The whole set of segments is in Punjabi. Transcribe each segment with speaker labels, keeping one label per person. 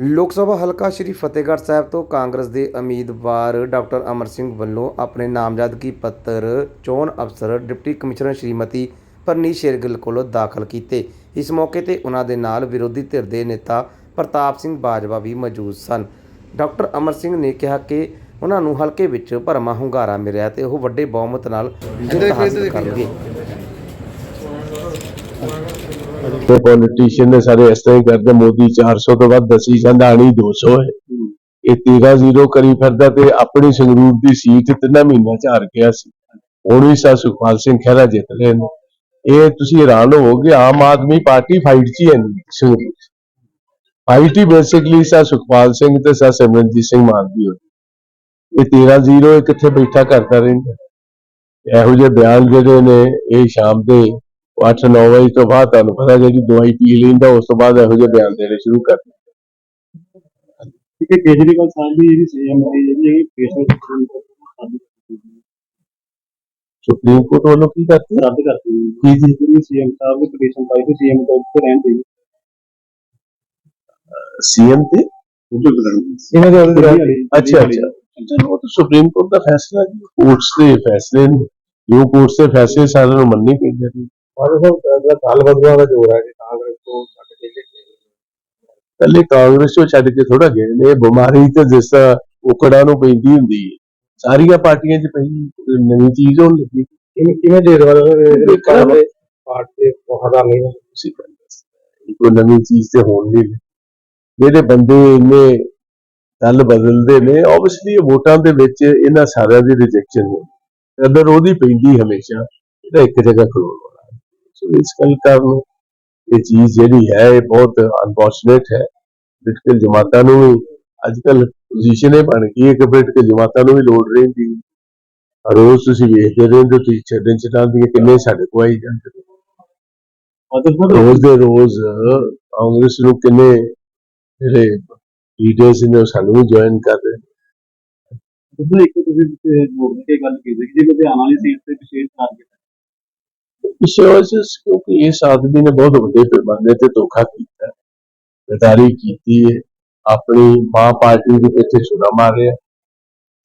Speaker 1: ਲੋਕ ਸਭਾ ਹਲਕਾ ਸ਼੍ਰੀ ਫਤਿਹਗੜ੍ਹ ਸਾਹਿਬ ਤੋਂ ਕਾਂਗਰਸ ਦੇ ਉਮੀਦਵਾਰ ਡਾਕਟਰ ਅਮਰ ਸਿੰਘ ਵੱਲੋਂ ਆਪਣੇ ਨਾਮਜ਼ਦਗੀ ਪੱਤਰ ਚੋਣ ਅਫਸਰ ਡਿਪਟੀ ਕਮਿਸ਼ਨਰ ਸ਼੍ਰੀਮਤੀ ਪਰਨੀਤ ਸ਼ੇਰਗਿੱਲ ਕੋਲੋਂ ਦਾਖਲ ਕੀਤੇ। ਇਸ ਮੌਕੇ ਤੇ ਉਹਨਾਂ ਦੇ ਨਾਲ ਵਿਰੋਧੀ ਧਿਰ ਦੇ ਨੇਤਾ ਪ੍ਰਤਾਪ ਸਿੰਘ ਬਾਜਵਾ ਵੀ ਮੌਜੂਦ ਸਨ। ਡਾਕਟਰ ਅਮਰ ਸਿੰਘ ਨੇ ਕਿਹਾ ਕਿ ਉਹਨਾਂ ਨੂੰ ਹਲਕੇ ਵਿੱਚ ਭਰਮਾ ਹੁੰਗਾਰਾ ਮਿਲਿਆ ਤੇ ਉਹ ਵੱਡੇ ਬਹੁਮਤ ਨਾਲ ਜਿੱਤ ਹਾਸਲ ਕਰਨਗੇ।
Speaker 2: ਤੇ ਪੋਲੀਟੀਸ਼ੀਅਨ ਨੇ ਸਾਰੇ ਇਸ ਤਰ੍ਹਾਂ ਹੀ ਕਰਦੇ, ਮੋਦੀ 400 ਤੋਂ ਵੱਧ ਦਸੀ ਜਾਂਦਾ ਅਣੀ 200 ਹੈ। ਇਹ 13-0 ਕਰੀ ਫਿਰਦਾ ਤੇ ਆਪਣੀ ਸੰਗਰੂਰ ਦੀ ਸੀਟ ਤਿੰਨਾਂ ਮਹੀਨਿਆਂ ਚ ਹਾਰ ਗਿਆ ਸੀ। ਹੁਣ ਵੀ ਸਾ ਸੁਖਪਾਲ ਸਿੰਘ ਖਹਿਰਾ ਜਿੱਤ ਰਹੇ ਨੇ। ਇਹ ਤੁਸੀਂ ਹੈਰਾਨ ਹੋਵੋਗੇ, ਆਮ ਆਦਮੀ ਪਾਰਟੀ ਫਾਈਟ 'ਚ ਹੀ ਹੈ ਸੰਗਰੂਰ ਫਾਈਟ ਹੀ ਬੇਸਿਕਲੀ ਸਾ ਸੁਖਪਾਲ ਸਿੰਘ ਤੇ ਸਾ ਸਿਮਰਨਜੀਤ ਸਿੰਘ ਮਾਨ ਦੀ ਹੋਈ। ਇਹ 13-0 ਇਹ ਕਿੱਥੇ ਬੈਠਾ ਕਰਦਾ ਰਹਿੰਦਾ। ਇਹੋ ਜਿਹੇ ਬਿਆਨ ਜਿਹੜੇ ਨੇ, ਇਹ ਸ਼ਾਮ ਦੇ 8-9 ਵਜੇ ਤੋਂ ਬਾਅਦ ਤੁਹਾਨੂੰ ਪਤਾ ਜਿਹੜੀ ਦਵਾਈ ਪੀ ਲੈਂਦਾ ਉਸ ਤੋਂ ਬਾਅਦ ਇਹੋ ਜਿਹੇ ਬਿਆਨ ਦੇਣੇ ਸ਼ੁਰੂ ਕਰ ਦਿੰਦੇ।
Speaker 3: ਕਿ ਕੇਜਰੀਵਾਲ ਸਾਹਿਬ ਦੀ ਜਿਹੜੀ ਸੀਐਮ ਦੀ ਜਿਹੜੀ ਪੇਸ਼ੈਂਟ
Speaker 2: ਸੁਪਰੀਮ ਕੋਰਟ ਵੱਲੋਂ ਕੀ ਕਰਤੀ?
Speaker 3: ਰੱਦ ਕਰਤੀ
Speaker 2: ਕੀ ਜੀ
Speaker 3: ਜਿਹੜੀ ਸੀਐਮ ਸਾਹਿਬ ਦੀ ਪਟੀਸ਼ਨ ਪਾਈ ਸੀ ਸੀਐਮ ਤੋਂ ਉੱਪਰ ਰਹਿਣ ਦੀ।
Speaker 2: ਸੀਐਮ ਤੇ?
Speaker 3: ਉੱਪਰ ਕਰਨ
Speaker 2: ਇਹਨਾਂ ਦੇ ਅੱਛਾ ਅੱਛਾ। ਚਲੋ ਉਹ ਤਾਂ ਸੁਪਰੀਮ ਕੋਰਟ ਦਾ ਫੈਸਲਾ ਜੀ। ਕੋਰਟਸ ਦੇ ਫੈਸਲੇ ਨੇ। ਜੋ ਕੋਰਟਸ ਦੇ ਫੈਸਲੇ ਸਾਰਿਆਂ ਨੂੰ ਮੰਨਣੇ ਪੈਂਦੇ ਨੇ।
Speaker 3: ਪਰ ਉਹ ਜਿਹੜਾ ਸਾਲ ਬਦਲਵਾ ਦਾ ਜੋਰ ਹੈ ਕਿ ਕਾਂਗਰਸ ਤੋਂ ਛੱਡ ਕੇ ਲੈ ਕੇ
Speaker 2: ਪਹਿਲੇ ਕਾਂਗਰਸ ਤੋਂ ਛੱਡ ਕੇ ਥੋੜਾ ਗਏ ਨੇ ਇਹ ਬਿਮਾਰੀ ਤੇ ਜਿਸ ਤਰ੍ਹਾਂ ਉਕੜਾਂ ਨੂੰ ਪੈਂਦੀ ਹੁੰਦੀ ਹੈ। ਸਾਰੀਆਂ ਪਾਰਟੀਆਂ 'ਚ ਪਈ ਕੋਈ ਨਵੀਂ ਚੀਜ਼ ਹੋਣ ਲੱਗੀ।
Speaker 3: ਕਿਵੇਂ ਕਿਵੇਂ ਦੇ ਦਵਾ
Speaker 2: ਦੇਖਣਾ ਵਾ।
Speaker 3: ਪਾਰਟੀ ਬਹੁਤ ਨਹੀਂ
Speaker 2: ਤੁਸੀਂ ਕਹਿੰਦੇ ਕੋਈ ਨਵੀਂ ਚੀਜ਼ ਤੇ ਹੋਣ ਨਹੀਂ। ਜਿਹੜੇ ਬੰਦੇ ਇੰਨੇ ਦਲ ਬਦਲਦੇ ਨੇ ਆਬਵੀਅਸਲੀ ਵੋਟਾਂ ਦੇ ਵਿੱਚ ਇਹਨਾਂ ਸਾਰਿਆਂ ਦੀ ਰਿਜੈਕਸ਼ਨ ਹੋ ਅੰਦਰ ਉਹਦੀ ਪੈਂਦੀ ਹਮੇਸ਼ਾ ਇਹਦਾ ਇੱਕ ਜਗ੍ਹਾ ਖਲੋਣ ਸੋ ਇਸ ਗੱਲ ਕਾਰਨ ਇਹ ਚੀਜ਼ ਜਿਹੜੀ ਹੈ ਇਹ ਬਹੁਤ ਅਨਫੋਰਚੂਨੇਟ ਹੈ। ਪੋਲੀਟੀਕਲ ਜਮਾਤਾਂ ਨੂੰ ਵੀ ਅੱਜ ਕੱਲ ਪੋਜੀਸ਼ਨ ਇਹ ਬਣ ਗਈ ਹੈ ਕਿ ਪੋਲੀਟੀਕਲ ਜਮਾਤਾਂ ਨੂੰ ਵੀ ਲੋੜ ਰਹਿੰਦੀ ਰੋਜ਼ ਤੁਸੀਂ ਵੇਖਦੇ ਰਹਿੰਦੇ ਤੁਸੀਂ ਛੱਡਣ ਚਟਾਉਂਦੀ ਕਿੰਨੇ ਸਾਡੇ ਕੋਲ ਆਈ ਜਾਂਦੇ ਰੋਜ਼ ਦੇ ਰੋਜ਼ ਕਾਂਗਰਸ ਨੂੰ ਕਿੰਨੇ ਜਿਹੜੇ ਲੀਡਰਸ ਨੇ ਸਾਨੂੰ ਵੀ ਜੁਆਇਨ ਕਰ ਰਹੇ।
Speaker 3: ਜਦੋਂ ਇੱਕ ਤੁਸੀਂ ਕੇ ਗੱਲ ਕੀਤੀ ਕਿ ਜੇ ਲੁਧਿਆਣਾ ਵਾਲੀ ਸੀਟ ਤੇ ਵਿਸ਼ੇਸ਼ ਟਾਰਗੇਟ
Speaker 2: ਪਿਛਲੇ ਕਿਉਂਕਿ ਇਸ ਆਦਮੀ ਨੇ ਬਹੁਤ ਵੱਡੇ ਪੈਮਾਨੇ ਤੇ ਧੋਖਾ ਕੀਤਾ ਗਦਾਰੀ ਕੀਤੀ ਹੈ। ਆਪਣੀ ਮਾਂ ਪਾਰਟੀ ਦੇ ਪਿੱਛੇ ਛੁਰਾ ਮਾਰਿਆ।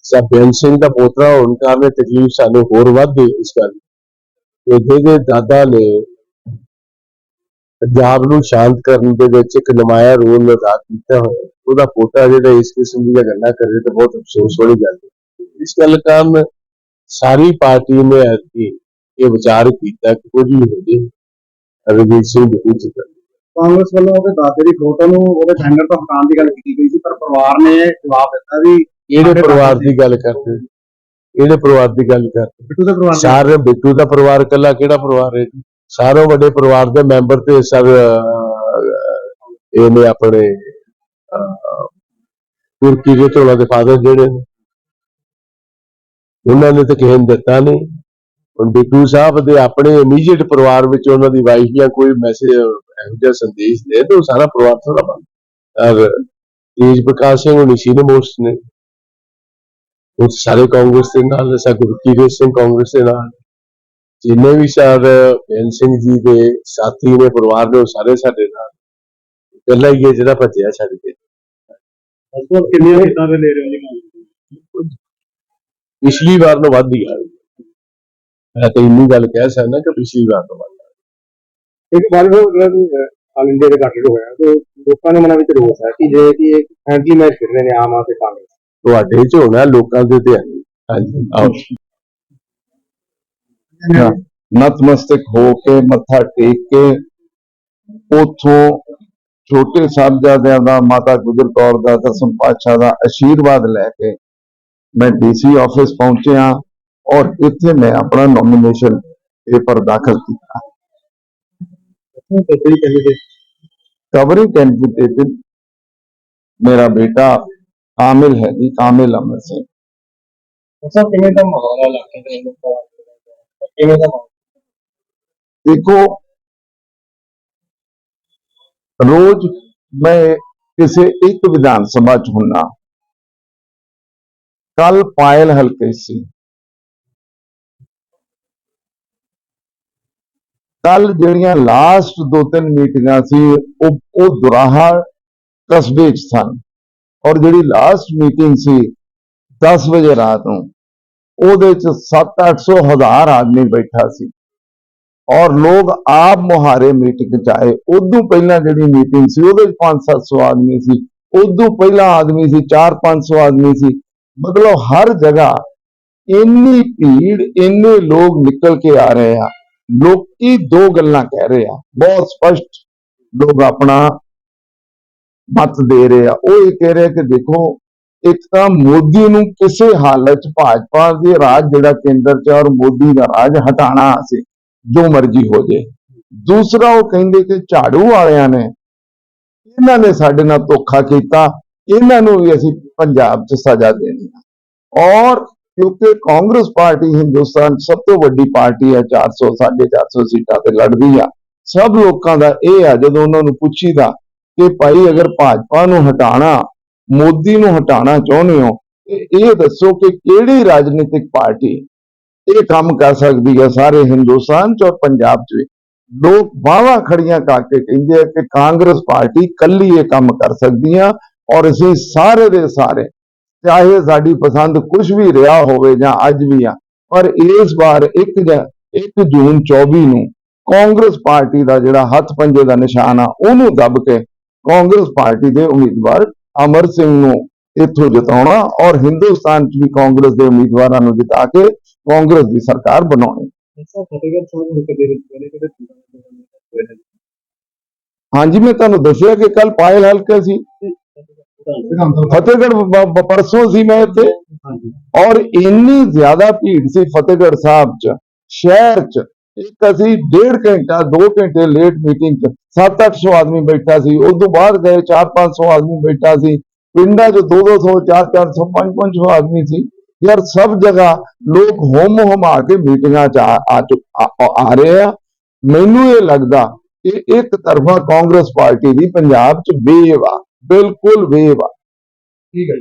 Speaker 2: ਸਭ ਬੇਅੰਤ ਸਿੰਘ ਦਾ ਪੋਤਰਾ ਹੋਣ ਕਾਰਨ ਤਕਲੀਫ ਸਾਨੂੰ ਹੋਰ ਵੱਧ ਗਈ ਇਸ ਗੱਲ ਤੇ ਜਿਹਦੇ ਦਾਦਾ ਨੇ ਪੰਜਾਬ ਨੂੰ ਸ਼ਾਂਤ ਕਰਨ ਦੇ ਵਿੱਚ ਇੱਕ ਨਮਾਇਆ ਰੋਲ ਅਦਾ ਕੀਤਾ ਹੋਇਆ ਉਹਦਾ ਪੋਤਾ ਜਿਹੜਾ ਇਸ ਕਿਸਮ ਦੀਆਂ ਗੱਲਾਂ ਕਰੇ ਤਾਂ ਬਹੁਤ ਅਫਸੋਸ ਵਾਲੀ ਗੱਲ ਹੈ। ਇਸ ਗੱਲ ਕਾਰਨ ਸਾਰੀ ਪਾਰਟੀ ਨੇ ਐਤਕੀ ਇਹ ਵਿਚਾਰ ਕੀਤਾ ਕਿ ਕੁਝ ਵੀ ਹੋ ਜੇ ਰਵੀਰ ਸਿੰਘ ਬਿਲਕੁਲ ਜਿੱਤ
Speaker 3: ਕਾਂਗਰਸ ਵੱਲੋਂ ਉਹਦੇ ਦਾਦੇ ਦੀ ਫੋਟੋ ਨੂੰ ਉਹਦੇ ਹੈਂਗਰ ਤੋਂ ਹਟਾਉਣ ਦੀ ਗੱਲ ਕੀਤੀ ਗਈ ਸੀ ਪਰ ਪਰਿਵਾਰ ਨੇ ਜਵਾਬ ਦਿੱਤਾ ਵੀ
Speaker 2: ਕਿਹੜੇ ਪਰਿਵਾਰ ਦੀ ਗੱਲ ਕਰਦੇ ਕਿਹੜੇ ਪਰਿਵਾਰ ਦੀ ਗੱਲ ਕਰਦੇ
Speaker 3: ਬਿੱਟੂ ਦੇ ਪਰਿਵਾਰ
Speaker 2: ਸਾਰੇ ਬਿੱਟੂ ਦਾ ਪਰਿਵਾਰ ਇਕੱਲਾ ਕਿਹੜਾ ਪਰਿਵਾਰ ਹੈ? ਜੀ ਸਾਰੋਂ ਵੱਡੇ ਪਰਿਵਾਰ ਦੇ ਮੈਂਬਰ ਤੇ ਸਭ ਇਹ ਨੇ ਆਪਣੇ ਤੁਰਕੀ ਦੇ ਚੋਲਾ ਦੇ ਫਾਦਰ ਜਿਹੜੇ ਉਹਨਾਂ ਨੇ ਤਾਂ ਕਿਸੇ ਨੂੰ ਦਿੱਤਾ ਨਹੀਂ। ਹੁਣ ਬਿੱਟੂ ਸਾਹਿਬ ਦੇ ਆਪਣੇ ਇਮੀਡੀਏਟ ਪਰਿਵਾਰ ਵਿੱਚ ਉਹਨਾਂ ਦੀ ਵਾਈਫ ਜਾਂ ਕੋਈ ਮੈਸੇਜ ਇਹੋ ਜਿਹਾ ਸੰਦੇਸ਼ ਦੇ ਤਾਂ ਸਾਰਾ ਪਰਿਵਾਰ ਥੋੜਾ ਬੰਦ ਔਰ ਤੇਜ ਪ੍ਰਕਾਸ਼ ਸਿੰਘ ਹੁਣੀ ਸੀਨੀਅਰ ਮੋਸਟ ਨੇ। ਉਹ ਸਾਰੇ ਕਾਂਗਰਸ ਦੇ ਨਾਲ ਸਾ ਗੁਰਕੀਰਤ ਸਿੰਘ ਕਾਂਗਰਸ ਦੇ ਨਾਲ। ਜਿੰਨੇ ਵੀ ਸਰ ਬੇਨ ਸਿੰਘ ਜੀ ਦੇ ਸਾਥੀ ਨੇ ਪਰਿਵਾਰ ਦੇ ਸਾਰੇ ਸਾਡੇ ਨਾਲ। ਇਕੱਲਾ ਹੀ ਹੈ ਜਿਹੜਾ ਭੱਜਿਆ ਛੱਡ ਕੇ
Speaker 3: ਅਸਲ ਕਿੰਨੀਆਂ ਸੀਟਾਂ ਤੇ ਲੈ ਰਹੇ ਹੋ ਜੀ?
Speaker 2: ਪਿਛਲੀ ਵਾਰ ਨੂੰ ਵੱਧ ਹੀ ਆ। ਮੈਂ ਤਾਂ ਇੰਨੀ ਗੱਲ ਕਹਿ ਸਕਦਾ ਕਿ ਪਿਛਲੀ ਵਾਰ ਤੋਂ ਵੱਧ
Speaker 3: ਇੱਕ ਵਾਰ ਆਲ ਇੰਡੀਆ ਦੇ ਗੱਠ ਹੋਇਆ ਤੇ ਲੋਕਾਂ ਦੇ ਮਨਾਂ ਵਿੱਚ ਰੋਸ ਹੈ ਕਿ ਜੇ ਕਿ ਇੱਕ ਫੈਂਡਲੀ ਮੈਚ ਖੇਡ ਰਹੇ ਨੇ ਆਮ ਆਦਮੀ ਕਾਂਗਰਸ
Speaker 2: ਤੁਹਾਡੇ ਚ ਹੋਣਾ ਲੋਕਾਂ ਦੇ ਤੇ। ਹਾਂਜੀ ਆਓ।
Speaker 4: ਨਤਮਸਤਕ ਹੋ ਕੇ ਮੱਥਾ ਟੇਕ ਕੇ ਉਥੋਂ ਛੋਟੇ ਸਾਹਿਬਜ਼ਾਦਿਆਂ ਦਾ ਮਾਤਾ ਗੁਜਰ ਕੌਰ ਦਾ ਦਸਮ ਪਾਤਸ਼ਾਹ ਦਾ ਆਸ਼ੀਰਵਾਦ ਲੈ ਕੇ ਮੈਂ ਡੀਸੀ ਆਫਿਸ ਪਹੁੰਚਿਆ। ਔਰ ਇੱਥੇ ਮੈਂ ਆਪਣਾ ਨੋਮੀਨੇਸ਼ਨ ਪੇਪਰ ਦਾਖਲ ਕੀਤਾ
Speaker 3: ਤਸਵੀਰ ਕਹਿੰਦੇ
Speaker 4: ਕਵਰਿੰਗ ਕੈਂਡੀਡੇਟ ਮੇਰਾ ਬੇਟਾ ਕਾਮਿਲ ਹੈ ਜੀ ਕਾਮਿਲ ਅਮਰ ਸਿੰਘ
Speaker 3: ਸਰ ਕਿਵੇਂ ਦਾ ਮਾਹੌਲ ਹੈ ਇਲਾਕੇ ਦੇ ਲੋਕਾਂ ਦਾ ਕਿਵੇਂ ਦਾ ਮਾਹੌਲ
Speaker 4: ਦੇਖੋ ਰੋਜ਼ ਮੈਂ ਕਿਸੇ ਇੱਕ ਵਿਧਾਨ ਸਭਾ ਚ ਹੁੰਨਾ ਕੱਲ ਜਿਹੜੀਆਂ ਲਾਸਟ ਦੋ ਤਿੰਨ ਮੀਟਿੰਗਾਂ ਸੀ, ਉਹ ਉਹ ਦੁਰਾਹਾ ਕਸਬੇ 'ਚ ਸਨ। ਔਰ ਜਿਹੜੀ ਲਾਸਟ ਮੀਟਿੰਗ ਸੀ 10 ਵਜੇ ਰਾਤ ਨੂੰ, ਉਹਦੇ 'ਚ 7-800 ਹਜ਼ਾਰ ਆਦਮੀ ਬੈਠਾ ਸੀ। ਔਰ ਲੋਕ ਆਪ ਮੁਹਾਰੇ ਮੀਟਿੰਗ 'ਚ ਆਏ। ਉਦੋਂ ਪਹਿਲਾਂ ਜਿਹੜੀ ਮੀਟਿੰਗ ਸੀ, ਉਹਦੇ 'ਚ 5-700 ਆਦਮੀ ਸੀ। ਉਦੋਂ ਪਹਿਲਾਂ ਆਦਮੀ ਸੀ 4-500 ਆਦਮੀ ਸੀ। ਮਤਲਬ ਹਰ ਜਗ੍ਹਾ ਇੰਨੀ ਭੀੜ, ਇੰਨੇ ਲੋਕ ਨਿਕਲ ਕੇ ਆ ਰਹੇ ਆ। ਲੋਕੀ ਦੋ ਗੱਲਾਂ ਕਹਿ ਰਹੇ ਆ, ਬਹੁਤ ਸਪਸ਼ਟ ਲੋਕ ਆਪਣਾ ਮਤ ਦੇ ਰਹੇ ਆ। ਉਹ ਇਹ ਕਹਿ ਰਹੇ ਕਿ ਦੇਖੋ, ਇੱਕ ਤਾਂ ਮੋਦੀ ਨੂੰ ਕਿਸੇ ਹਾਲਤ ਭਾਜਪਾ ਦੇ ਰਾਜ ਜਿਹੜਾ ਕੇਂਦਰ 'ਚ ਔਰ ਮੋਦੀ ਦਾ ਰਾਜ ਹਟਾਣਾ ਸੀ, ਜੋ ਮਰਜ਼ੀ ਹੋ ਜੇ। ਦੂਸਰਾ ਉਹ ਕਹਿੰਦੇ ਕਿ ਝਾੜੂ ਵਾਲਿਆਂ ਨੇ, ਇਹਨਾਂ ਨੇ ਸਾਡੇ ਨਾਲ ਧੋਖਾ ਕੀਤਾ, ਇਹਨਾਂ ਨੂੰ ਵੀ ਅਸੀਂ ਪੰਜਾਬ 'ਚ ਸਜ਼ਾ ਦੇਣੀ ਔਰ ਕਿਉਂਕਿ ਕਾਂਗਰਸ ਪਾਰਟੀ ਹਿੰਦੁਸਤਾਨ ਸਭ ਤੋਂ ਵੱਡੀ ਪਾਰਟੀ ਹੈ 400 450 ਸੀਟਾਂ ਤੇ ਲੜਦੀ ਆ। ਸਭ ਲੋਕਾਂ ਦਾ ਇਹ ਆ, ਜਦੋਂ ਉਹਨਾਂ ਨੂੰ ਪੁੱਛੀਦਾ ਕਿ ਭਾਈ ਅਗਰ ਭਾਜਪਾ ਨੂੰ ਹਟਾਣਾ, ਮੋਦੀ ਨੂੰ ਹਟਾਣਾ ਚਾਹੁੰਦੇ ਹੋ ਇਹ ਦੱਸੋ ਕਿ ਕਿਹੜੀ ਰਾਜਨੀਤਿਕ ਪਾਰਟੀ ਇਹ ਕੰਮ ਕਰ ਸਕਦੀ ਹੈ ਸਾਰੇ ਹਿੰਦੁਸਤਾਨ 'ਚ ਔਰ ਪੰਜਾਬ 'ਚ ਵੀ? ਲੋਕ ਬਾਹਾਂ ਖੜੀਆਂ ਕਰਕੇ ਕਹਿੰਦੇ ਆ ਕਿ ਕਾਂਗਰਸ ਪਾਰਟੀ ਕੱਲੀ ਇਹ ਕੰਮ ਕਰ ਸਕਦੀ ਆ ਔਰ ਅਸੀਂ ਸਾਰੇ ਦੇ ਸਾਰੇ ਚਾਹੇ ਸਾਡੀ ਪਸੰਦ ਕੁਝ ਵੀ ਰਿਹਾ ਹੋਵੇ ਜਾਂ ਅੱਜ ਵੀ ਆ ਪਰ ਇਸ ਵਾਰ 1 ਜਾਂ 1 ਜੂਨ 24 ਨੂੰ ਕਾਂਗਰਸ ਪਾਰਟੀ ਦਾ ਜਿਹੜਾ ਹੱਥ ਪੰਜੇ ਦਾ ਨਿਸ਼ਾਨ ਆ ਉਹਨੂੰ ਦੱਬ ਕੇ ਕਾਂਗਰਸ ਪਾਰਟੀ ਦੇ ਉਮੀਦਵਾਰ ਅਮਰ ਸਿੰਘ ਨੂੰ ਇੱਥੋਂ ਜਿਤਾਉਣਾ ਔਰ ਹਿੰਦੁਸਤਾਨ 'ਚ ਵੀ ਕਾਂਗਰਸ ਦੇ ਉਮੀਦਵਾਰਾਂ ਨੂੰ ਜਿਤਾ ਕੇ ਕਾਂਗਰਸ ਦੀ ਸਰਕਾਰ ਬਣਾਉਣੀ। ਹਾਂਜੀ ਮੈਂ ਤੁਹਾਨੂੰ ਦੱਸਿਆ ਕਿ ਕੱਲ ਪਾਇਲ ਹਲਕਾ ਸੀ। ਫਤਿਹਗੜ੍ਹ ਪਰਸੋਂ ਸੀ ਮੈਂ ਇੱਥੇ। ਔਰ ਇੰਨੀ ਜ਼ਿਆਦਾ ਭੀੜ ਸੀ ਫਤਿਹਗੜ੍ਹ ਸਾਹਿਬ 'ਚ ਸ਼ਹਿਰ 'ਚ। ਇੱਕ ਅਸੀਂ ਡੇਢ ਘੰਟਾ 2 ਘੰਟੇ ਲੇਟ ਮੀਟਿੰਗ 'ਚ 7-800 ਆਦਮੀ ਬੈਠਾ ਸੀ। ਉਸ ਤੋਂ ਬਾਅਦ ਗਏ 4-500 ਆਦਮੀ ਬੈਠਾ ਸੀ। ਪਿੰਡਾਂ 'ਚ 2-200 4-400 5-500 ਆਦਮੀ ਸੀ। ਯਾਰ ਸਭ ਜਗ੍ਹਾ ਲੋਕ ਹੋਮ ਹਮਾ ਕੇ ਮੀਟਿੰਗਾਂ 'ਚ ਆ ਆ ਆ- ਆ- ਆ ਰਹੇ ਆ। ਮੈਨੂੰ ਇਹ ਲੱਗਦਾ ਕਿ ਇੱਕ ਤਰਫਾ ਕਾਂਗਰਸ ਪਾਰਟੀ ਦੀ ਪੰਜਾਬ 'ਚ ਆ ਬਿਲਕੁਲ ਵੇਵ ਆ
Speaker 3: ਠੀਕ ਹੈ ਜੀ।